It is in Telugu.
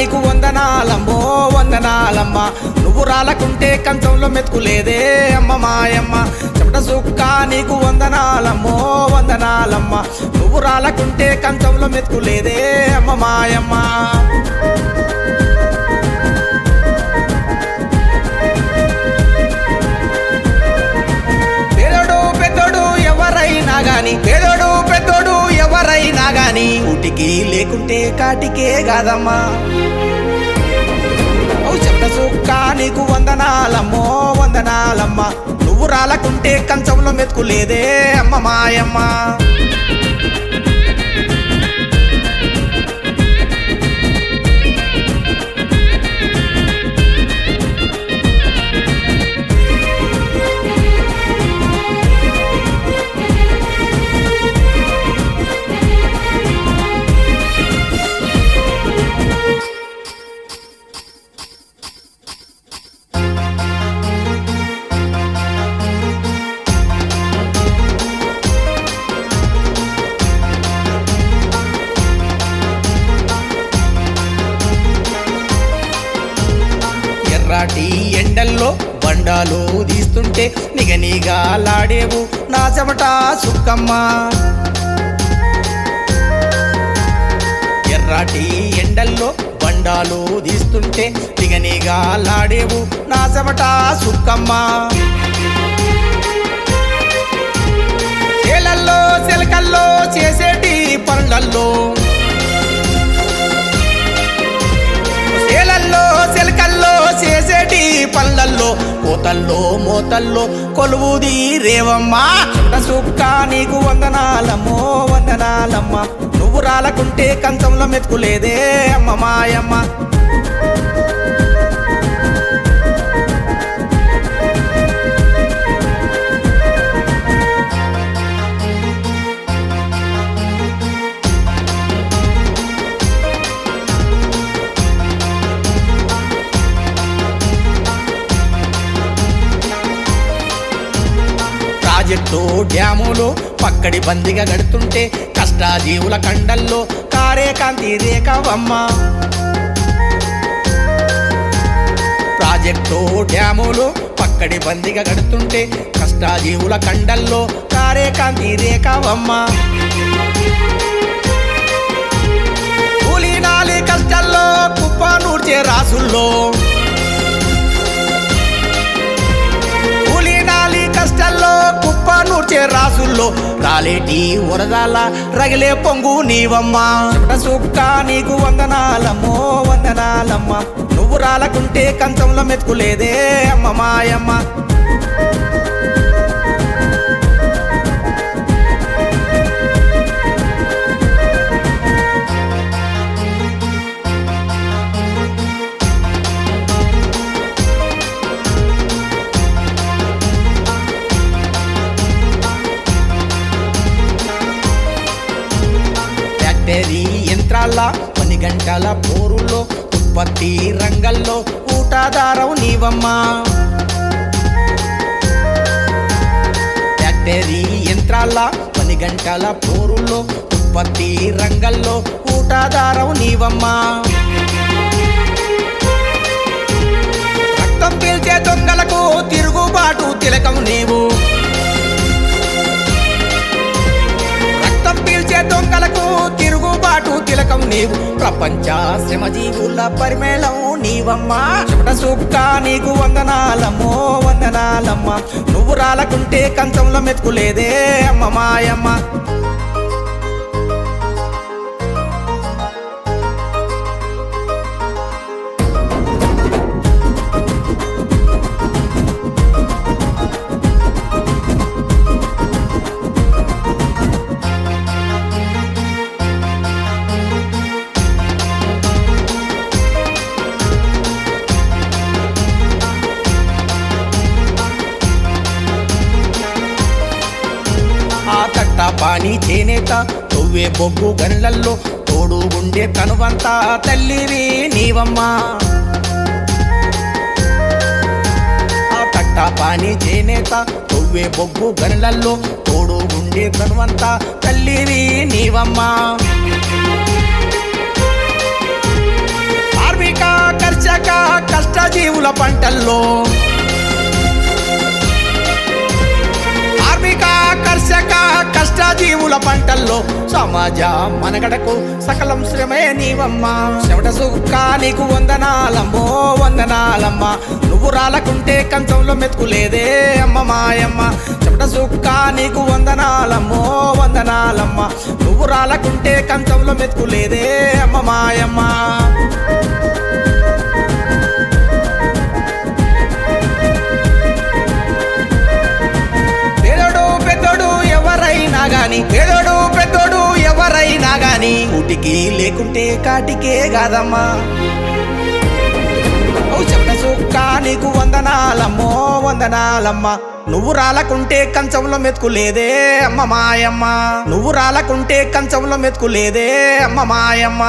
నీకు వందనాలమ్మో వందనాలమ్మ. నువ్వు రాలకుంటే కంచంలో మెతుకులేదే అమ్మ మాయమ్మ. చెమట సుక్క నీకు వందనాలమ్మో వందనాలమ్మ. నువ్వు రాలకుంటే కంచంలో మెతుకులేదే అమ్మ మాయమ్మ. కాటికే కాదమ్మా. ఓ సుక్క నీకు వందనాలమ్మో వందనాలమ్మ. నువ్వు రాలకుంటే కంచంలో మెతుకులేదే అమ్మ మాయమ్మ. రాటి ఎండల్లో బండాలు తీస్తుంటే నిగనిగా లాడేవు. నా చెమట సుక్కమ్మ. ఎర్రాటి ఎండల్లో బండాలు తీస్తుంటే నిగనిగా లాడేవు. నా చెమట సుక్కమ్మ. చేలల్లో చిలకల్లో చేసేటి కోతల్లో మోతల్లో కొలువుది రేవమ్మా. సుక్క నీకు వందనాలమ్మో వందనాలమ్మ. నువ్వు రాలకుంటే కంచంలో మెతుకులేదే అమ్మ మాయమ్మ. ప్రాజెక్టు డ్యాములు పక్కడి బందిగా గడుతుంటే కష్టాజీవుల కండల్లో కారే కాంతి రేఖవమ్మ. ప్రాజెక్టు డ్యాములు పక్కడి బందిగా గడుతుంటే కష్టాజీవుల కండల్లో కారే కాంతి రేఖవమ్మ. కూలీనాలి కష్టాల్లో కుప్ప నూర్చే రాసుల్లో కాలంలో కాలేటి వరదాల రగిలే పొంగు నీవమ్మా. చెమట సుక్క నీకు వందనాలమ్మో వందనాలమ్మ. నువ్వు రాలకుంటే కంచంలో మెతుకులేదే అమ్మ మాయమ్మ. ఫ్యాక్టరీ యంత్రాల కొన్ని గంటల పోరుల్లో ఉత్పత్తి రంగంలో ఊటాదారం నీవమ్మా. ఫ్యాక్టరీ యంత్రాల కొన్ని గంటల పోరుల్లో ఉత్పత్తి రంగంలో ఊటాదారం నీవమ్మా. రక్తం పీల్చే దొంగలకు తిరుగుబాటు ప్రపంచ శ్రమజీవుల పరిమేళం నీవమ్మా. చెమట సుక్క నీకు వందనాలమ్మో వందనాలమ్మ. నువ్వు రాలకుంటే కంచంలో మెతుకులేదే అమ్మ మాయమ్మ. పానీ చేనేత నువ్వే బొగ్గు గన్లల్లో తోడు ఉండే తనువంతా తల్లివి నీవమ్మా. పాని చేనేత నువ్వే బొగ్గు గనులల్లో తోడు ఉండే తనువంతా తల్లివి నీవమ్మా. కార్మిక కర్షక కష్టజీవుల పంటల్లో పూల పంటల్లో సమాజ మనగడకు సకలం శ్రమే నీవమ్మా. చెమట సుఖా నీకు వందనాలమ్మో వందనాలమ్మా. నువ్వు రాలకుంటే కంచంలో మెతుకులేదే అమ్మ మాయమ్మ. చెమట సుఖా నీకు వందనాలమ్మో వందనాలమ్మ. నువ్వు రాలకుంటే కంచంలో మెతుకులేదే అమ్మ మాయమ్మ. గాని లేకుంటే కాటికే కాదమ్మా. ఓ చెమట సుక్క నీకు వందనాలమ్మో వందనాలమ్మా. నువ్వు రాలకుంటే కంచంలో మెతుకులేదే అమ్మ మాయమ్మ. నువ్వు రాలకుంటే కంచంలో మెతుకులేదే అమ్మ మాయమ్మ.